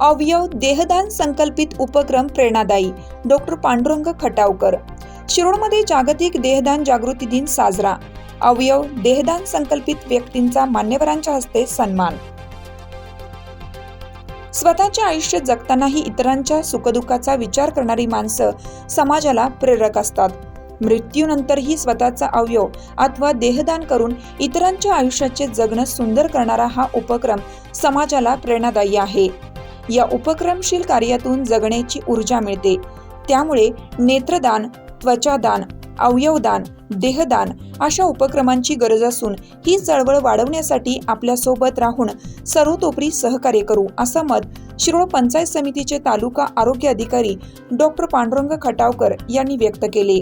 अवयव देहदान संकल्पित उपक्रम प्रेरणादायी. डॉक्टर पांडुरंग खटावकर. शिरोडमध्ये जागतिक देहदान जागृती दिन साजरा. अवयव देहदान संकल्पित व्यक्तींचा मान्यवरांच्या हस्ते सन्मान. स्वतःचे आयुष्य जगतानाही इतरांच्या सुखदुःखाचा विचार करणारी माणसं समाजाला प्रेरक असतात. मृत्यूनंतरही स्वतःचा अवयव अथवा देहदान करून इतरांच्या आयुष्याचे जगणं सुंदर करणारा हा उपक्रम समाजाला प्रेरणादायी आहे. या उपक्रमशील कार्यातून जगण्याची ऊर्जा मिळते. त्यामुळे नेत्रदान त्वचादान अवयवदान देहदान अशा उपक्रमांची गरज असून ही चळवळ वाढवण्यासाठी आपल्यासोबत राहून सर्वतोपरी सहकार्य करू असं मत शिरोळ पंचायत समितीचे तालुका आरोग्य अधिकारी डॉक्टर पांडुरंग खटावकर यांनी व्यक्त केले.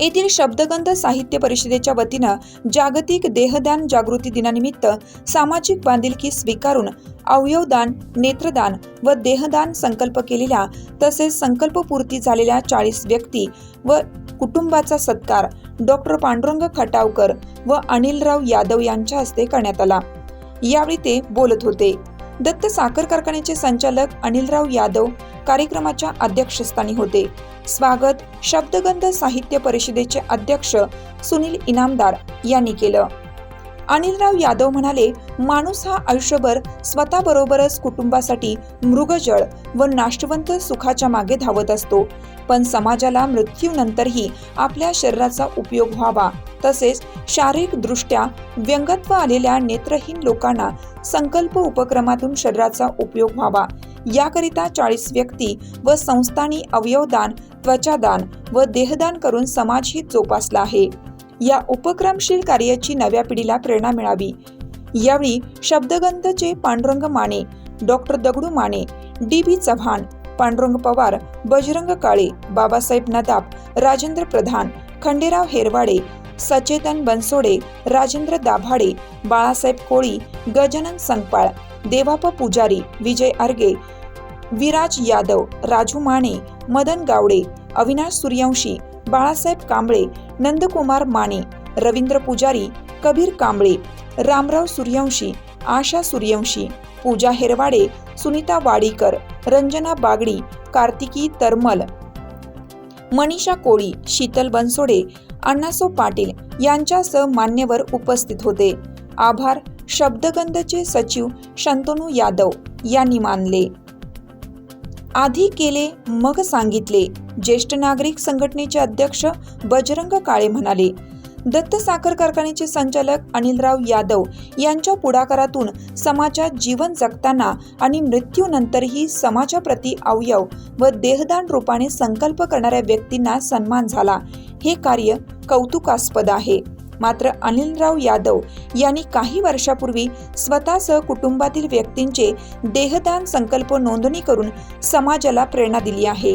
येथील शब्दगंध साहित्य परिषदेच्या वतीनं जागतिक देहदान जागृती दिनानिमित्त सामाजिक बांधिलकी स्वीकारून अवयवदान नेत्रदान व देहदान संकल्प केलेल्या तसेच संकल्पपूर्ती झालेल्या चाळीस व्यक्ती व कुटुंबाचा सत्कार डॉक्टर पांडुरंग खटावकर व अनिलराव यादव यांच्या हस्ते करण्यात आला. यावेळी ते बोलत होते. दत्त साखर कारखान्याचे संचालक अनिलराव यादव कार्यक्रमाच्या अध्यक्षस्थानी होते. स्वागत शब्दगंध साहित्य परिषदेचे अध्यक्ष सुनील इनामदार यांनी केलं. अनिलराव यादव म्हणाले माणूस हा आयुष्यभर स्वतःबरोबरच कुटुंबासाठी मृगजळ व नाशवंत सुखाच्या मागे धावत असतो. पण समाजाला मृत्यूनंतरही आपल्या शरीराचा उपयोग व्हावा. तसेच शारीरिकदृष्ट्या व्यंगत्व आलेल्या नेत्रहीन लोकांना संकल्प उपक्रमातून शरीराचा उपयोग व्हावा. याकरिता चाळीस व्यक्ती व संस्थांनी अवयवदान त्वचादान व देहदान करून समाजहित जोपासला आहे. या उपक्रमशील कार्याची नव्या पिढीला प्रेरणा मिळावी. यावेळी शब्दगंधचे Pandurang Mane doctor Dagdu Mane D B Chavan Pandurang Pawar Bajrang Kale Babasaheb नदाब राजेंद्र प्रधान खंडेराव हेरवाडे सचेतन बनसोडे राजेंद्र दाभाडे बाळासाहेब कोळी गजानन संगपाळ देवाप पुजारी विजय अर्गे विराज यादव राजू माने मदन गावडे अविनाश सूर्यवंशी बाळासाहेब कांबळे नंदकुमार माने रवींद्र पुजारी कबीर कांबळे रामराव सूर्यवंशी आशा सूर्यवंशी पूजा हेरवाडे सुनीता वाडीकर रंजना बागडी कार्तिकी तरमल मनीषा कोळी शीतल बनसोडे अण्णासो पाटील यांच्यासह मान्यवर उपस्थित होते. आभार. शब्दगंधचे सचिव शंतनू यादव यांनी मानले. आधी केले मग सांगितले. ज्येष्ठ नागरिक संघटनेचे अध्यक्ष बजरंग काळे म्हणाले दत्त साखर कारखान्याचे संचालक अनिलराव यादव यांच्या पुढाकारातून समाजात जीवन जगताना आणि मृत्यूनंतरही समाजाप्रती अवयव व देहदान रूपाने संकल्प करणाऱ्या व्यक्तींना सन्मान झाला. हे कार्य कौतुकास्पद आहे. मात्र अनिलराव यादव यांनी काही वर्षापूर्वी स्वतःसह कुटुंबातील व्यक्तींचे देहदान संकल्प नोंदणी करून समाजाला प्रेरणा दिली आहे.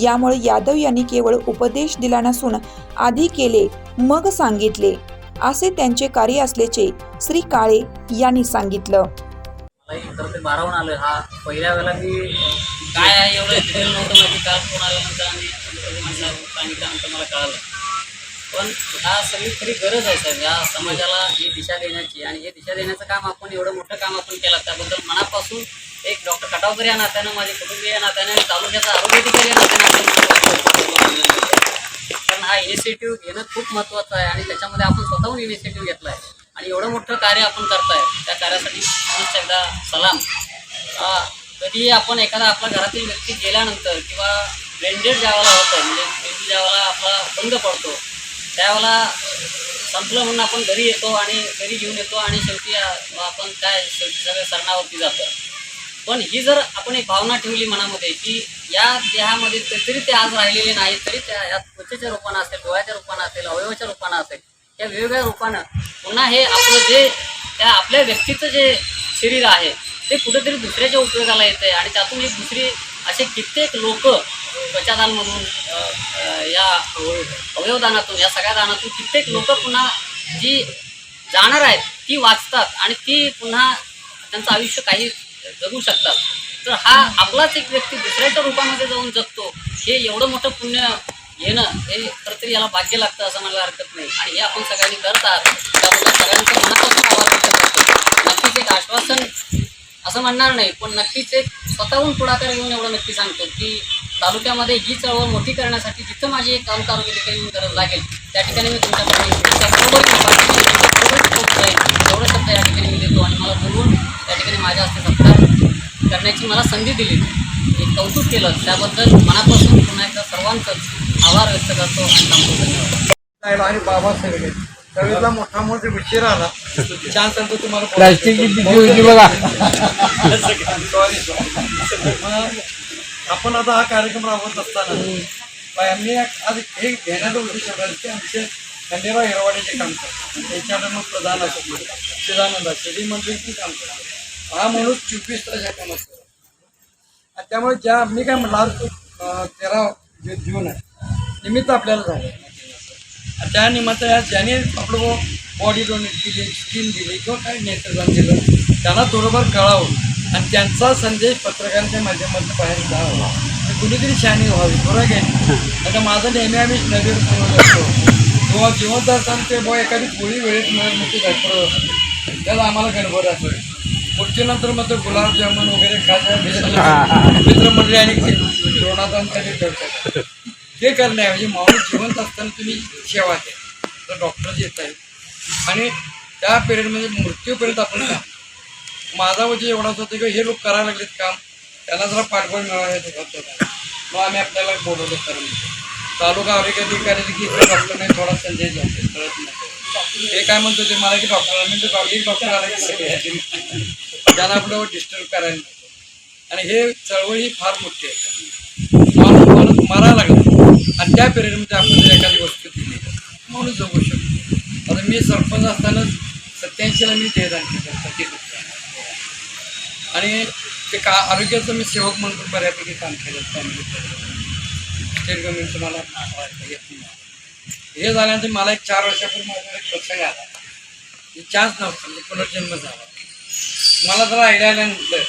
यामुळे यादव यांनी केवळ उपदेश दिला नसून आधी केले मग सांगितले असे त्यांचे कार्य असल्याचे श्री काळे यांनी सांगितलं. ते बारावून आलं. हा पहिल्या वेळेला मी काय एवढं नव्हतं काल सांगितलं मला कळालं. पण हा सगळी खरी गरज आहे सर या समाजाला ही दिशा देण्याची आणि हे दिशा देण्याचं काम आपण एवढं मोठं काम आपण केलं त्याबद्दल मनापासून एक डॉक्टर खटावकर या नात्यानं माझे कुटुंबीय या नात्यानं आणि तालुक्याचा आरोग्य अधिकारी या नात्याने कारण हा इनिशिएटिव्ह घेणं खूप महत्त्वाचं आहे आणि त्याच्यामध्ये आपण स्वतःहून इनिशिएटिव्ह घेतला आहे. आणि एवढं मोठं कार्य आपण करताय त्या कार्यासाठी पुन्हा एकदा सलाम. कधीही आपण एखादा आपल्या घरातील व्यक्ती गेल्यानंतर किंवा ब्रेंडेड ज्यावेळेला होतं म्हणजे मेंदू ज्यावेळेला आपला बंद पडतो त्यावेळेला संपलं म्हणून आपण घरी येतो आणि घरी घेऊन येतो आणि शेवटी आपण काय शेवटी सगळं सरणावरती जातं. पण ही जर आपण एक भावना ठेवली मनामध्ये की या देहामध्ये तरी ते आज राहिलेले नाही तरी त्या या त्वचेच्या रूपानं असेल डोळ्याच्या रूपानं असेल अवयवाच्या रूपानं असेल या वेगवेगळ्या रूपानं पुन्हा हे आपलं जे त्या आपल्या व्यक्तीचं जे शरीर आहे ते कुठेतरी दुसऱ्याच्या उपयोगाला येते आणि त्यातून एक दुसरी असे कित्येक लोक त्वचादानमधून या अवयवदानातून या सगळ्या दानातून कित्येक लोक पुन्हा जी जाणार आहेत ती वाचतात आणि ती पुन्हा त्यांचं आयुष्य काही जगू शकतात. तर हा आपलाच एक व्यक्ती दुसऱ्याच्या रूपामध्ये जाऊन जगतो हे एवढं मोठं पुण्य येणं हे खरं तरी याला भाग्य लागतं असं मला हरकत नाही. आणि हे आपण सगळ्यांनी करत आहात त्याबद्दल सगळ्यांचं मनापासून आवाज व्यक्त करतो नक्कीच एक आश्वासन असं म्हणणार नाही पण नक्कीच एक स्वतःहून पुढाकार घेऊन एवढं नक्की सांगतो की तालुक्यामध्ये ही चळवळ मोठी करण्यासाठी जिथं माझी एक काम आरोग्य ठिकाणी गरज लागेल त्या ठिकाणी मी तुमच्याकडे. एवढं शब्द या ठिकाणी मी देतो आणि मला बोलवून त्या ठिकाणी माझ्या हस्ते सत्कार करण्याची मला संधी दिली. एक कौतुक केलं. त्याबद्दल मनापासून पुन्हा एकदा सर्वांचंच आभार व्यक्त करतो आणि थांबतो आणि बाबा सगळे. त्यावेळेला मोठा मोठा विषय राहिला छान सांगतो तुम्हाला. प्लास्टिकची पिशवी होती बघा. सॉरी मग आपण आता हा कार्यक्रम राबवत असताना आम्ही एक- आज हे घेण्याचा उद्देश की आमचे खंडेराव हिरवाडीचे काम करतात. त्याच्याकडे मग प्रधान असतो सदानंद शेती मंत्रीची काम करतात. हा माणूस चोवीस तास या कामात करतो. आणि त्यामुळे ज्या मी काय म्हणलं आज तेरा जे जून आहे निमित्त आपल्याला झालं. आणि त्या निमित्त या ज्याने आपलं बॉडी डोनेट केली स्कीम दिली किंवा काही नेतृत्व दिलं त्यांना थोडंफार कळावं. आणि त्यांचा संदेश पत्रकारांच्या माध्यमातून बाहेर जावा आणि कुणीतरी शहाणी व्हावी बरोबर आहे आता माझं नेहमी आम्ही नवीन बनवत असतो. किंवा जिवंत असताना ते बॉ एखादी पोळी वेळेत मिळत नव्हती धडपड त्याला आम्हाला गडबड असतो. पुढच्यानंतर मग ते गुलाबजामुन वगैरे खायचं मित्रमंडळी आणि द्रोणादांसाठी ठेवतात. ते म्हणजे माणूस जिवंत असताना तुम्ही सेवा द्या. तर डॉक्टर येत आहेत. आणि त्या पिरियडमध्ये मृत्यूपर्यंत आपण माझा म्हणजे एवढाच होतं की हे लोक करायला लागलेत काम. त्यांना जरा पाठबळ मिळाला मग आम्ही आपल्याला बोलवलं करून तालुका आरोग्य अधिकारी की इथे नाही थोडा संजय जाते कळत नाही. हे काय म्हणतो ते मला की डॉक्टर म्हणजे एक डॉक्टर आला ज्यांना सगळे आपलं डिस्टर्ब करायला नको. आणि हे चळवळ ही फार मोठी आहे. माणूस माणूस मारायला लागला. आणि त्या पिरियडमध्ये आपण एखादी गोष्ट दिली. माणूस जगू शकतो. आता मी सरपंच असतानाच सत्याऐंशीला मी देहदान केलं आणि ते का आरोग्याचं मी सेवक म्हणून पण बऱ्यापैकी काम केलं फॅमिली स्टेट गव्हर्नमेंटचं मला हे झाल्यानंतर मला एक चार वर्षापूर्वी माझा एक प्रसंग आला. चान्स नव्हता म्हणजे पुनर्जन्म झाला. मला जर आयडिया आल्यानंतर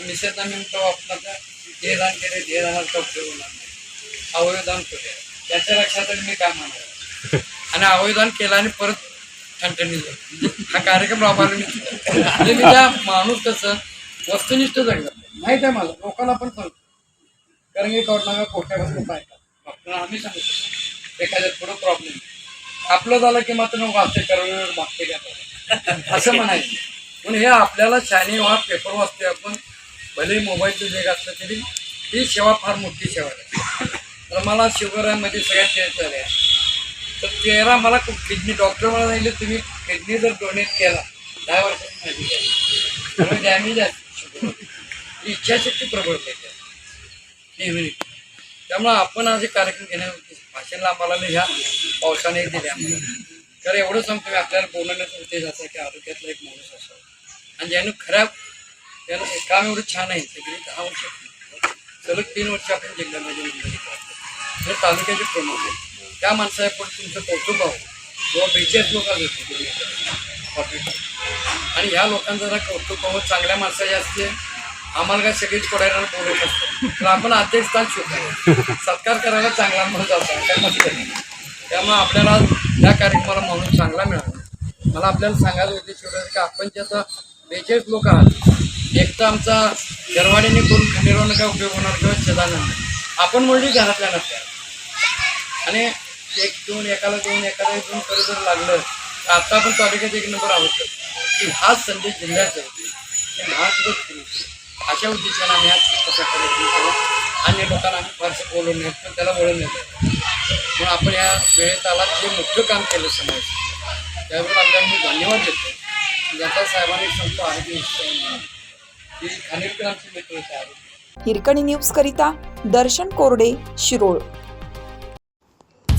मिसेसना मी तो आपला देहदान केले देहदानाचा उपयोग होणार नाही. अवयवदान केले त्याच्या लक्षात मी काय म्हणणार आणि अवयवदान केलं आणि परत ठणठणी झालं. हा कार्यक्रम राबवला मी म्हणजे मी त्या माणूस कसं वस्तुनिष्ठ जगलं माहीत आहे मला लोकांना पण सांगतो कारण की कवटनागा वस्तू काय डॉक्टर आम्ही सांगतो. एखाद्या थोडं प्रॉब्लेम आपलं झालं की मात्र नको असते करणार मागते घ्या असं म्हणायचं. पण हे आपल्याला शानी व्हा पेपर वाचते आपण भले मोबाईलचं जग असलं तरी ही सेवा फार मोठी सेवा आहे. तर मला शुगर आहे सगळ्यात चेंज आहे. तर तेरा मला किडनी डॉक्टर मला सांगितलं तुम्ही किडनी जर डोनेट केला दहा वर्षात माहिती डॅमेज आहे इच्छाशक्ती प्रबळ पाहिजे. नेहमी त्यामुळं आपण आज कार्यक्रम घेण्या भाषणला आम्हाला ह्या पावसाने दिल्या तर एवढं सांगतो मी आपल्याला बोलण्याचा उद्देश असा की आरोग्यातला एक माणूस असावा. आणि ज्यानं खराब त्यानं काम एवढं छान आहे सगळी दहा वर्ष सलग तीन वर्ष आपण जिल्ह्यामध्ये नोंदणी करतो हे तालुक्याचे प्रमुख आहे त्या माणसाला तुमचं कौतुक हवं किंवा बेचाळीस लोक आले होते आणि ह्या लोकांचं जरा कौतुक होत चांगल्या माणसाची असते. आम्हाला काय सगळीच कोडायला बोलत असतो. तर आपण अध्यक्षस्थान शोधावं सत्कार करायला चांगला म्हणून असतो काय मस्त नाही. त्यामुळे आपल्याला या कार्यक्रमाला म्हणून चांगला मिळाला. मला आपल्याला सांगायला उद्देश की आपण जे आता बेचाळीस लोक आहात एक तर आमचा गरवाडीने करून खंडेरावनं काय उपयोग होणार किंवा सदानंद आपण म्हणली घरातल्या नसत्या आणि एक दोन एकाला दोन एकाला दोन करू जर लागलं आता पण तालुक्यात एक नंबर आहोत. की हाच संदेश जिल्ह्याचा आहे की अशा उद्देशाने आम्ही आज कसा अन्य लोकांना आम्ही फारसं बोलून नाही पण त्याला वळण नाही. म्हणून आपण या वेळेत आला जे मोठं काम केलं समाज त्याबरोबर आपल्याला मी धन्यवाद देतो. ज्याचा साहेबांनी सांगतो आरोग्य की खानेरकर आमचे मित्र होते आरोग्य. हिरकणी न्यूज करिता दर्शन कोरडे शिरोळ.